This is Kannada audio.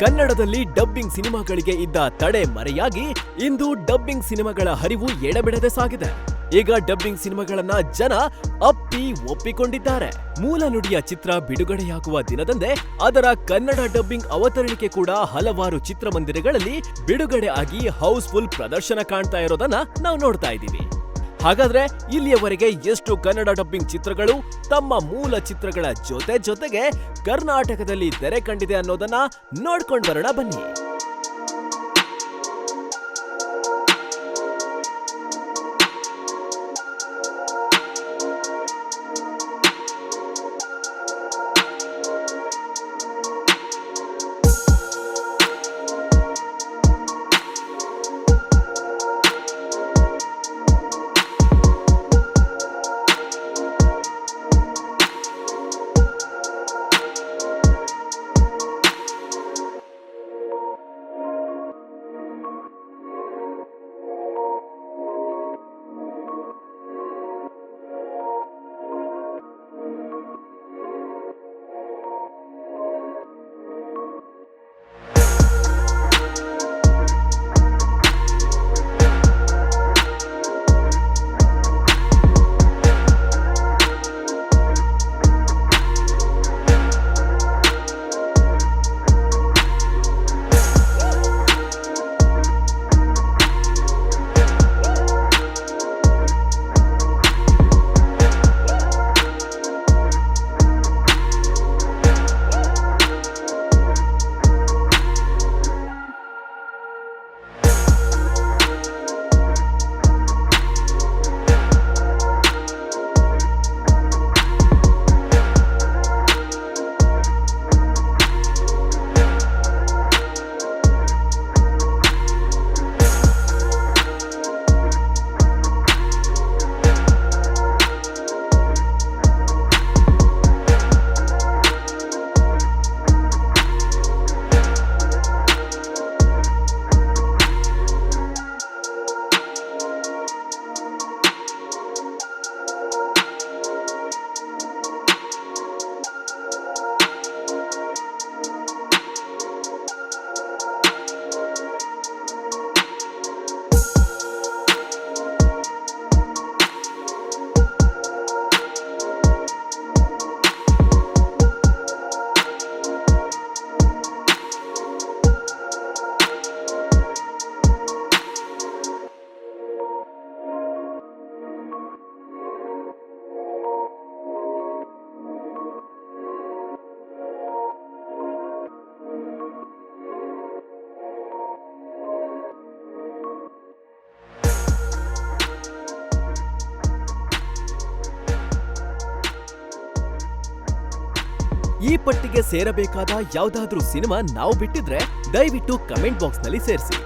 ಕನ್ನಡದಲ್ಲಿ ಡಬ್ಬಿಂಗ್ ಸಿನಿಮಾಗಳಿಗೆ ಇದ್ದ ತಡೆ ಮರೆಯಾಗಿ ಇಂದು ಡಬ್ಬಿಂಗ್ ಸಿನಿಮಾಗಳ ಹರಿವು ಎಡಬಿಡದೆ ಸಾಗಿದೆ. ಈಗ ಡಬ್ಬಿಂಗ್ ಸಿನಿಮಾಗಳನ್ನ ಜನ ಅಪ್ಪಿ ಒಪ್ಪಿಕೊಂಡಿದ್ದಾರೆ. ಮೂಲ ನುಡಿಯ ಚಿತ್ರ ಬಿಡುಗಡೆಯಾಗುವ ದಿನದಂದೇ ಅದರ ಕನ್ನಡ ಡಬ್ಬಿಂಗ್ ಅವತರಣಿಕೆ ಕೂಡ ಹಲವಾರು ಚಿತ್ರಮಂದಿರಗಳಲ್ಲಿ ಬಿಡುಗಡೆ ಆಗಿ ಹೌಸ್ಫುಲ್ ಪ್ರದರ್ಶನ ಕಾಣ್ತಾ ಇರೋದನ್ನ ನಾವು ನೋಡ್ತಾ ಇದ್ದೀವಿ. ಹಾಗಾದ್ರೆ ಇಲ್ಲಿಯವರೆಗೆ ಎಷ್ಟು ಕನ್ನಡ ಡಬ್ಬಿಂಗ್ ಚಿತ್ರಗಳು ತಮ್ಮ ಮೂಲ ಚಿತ್ರಗಳ ಜೊತೆ ಜೊತೆಗೆ ಕರ್ನಾಟಕದಲ್ಲಿ ತೆರೆ ಕಂಡಿದೆ ಅನ್ನೋದನ್ನ ನೋಡ್ಕೊಂಡು ಬರೋಣ ಬನ್ನಿ. ಈ ಪಟ್ಟಿಗೆ ಸೇರಬೇಕಾದ ಯಾವ್ದಾದ್ರೂ ಸಿನಿಮಾ ನಾವು ಬಿಟ್ಟಿದ್ರೆ ದಯವಿಟ್ಟು ಕಮೆಂಟ್ ಬಾಕ್ಸ್ನಲ್ಲಿ ಸೇರಿಸಿ.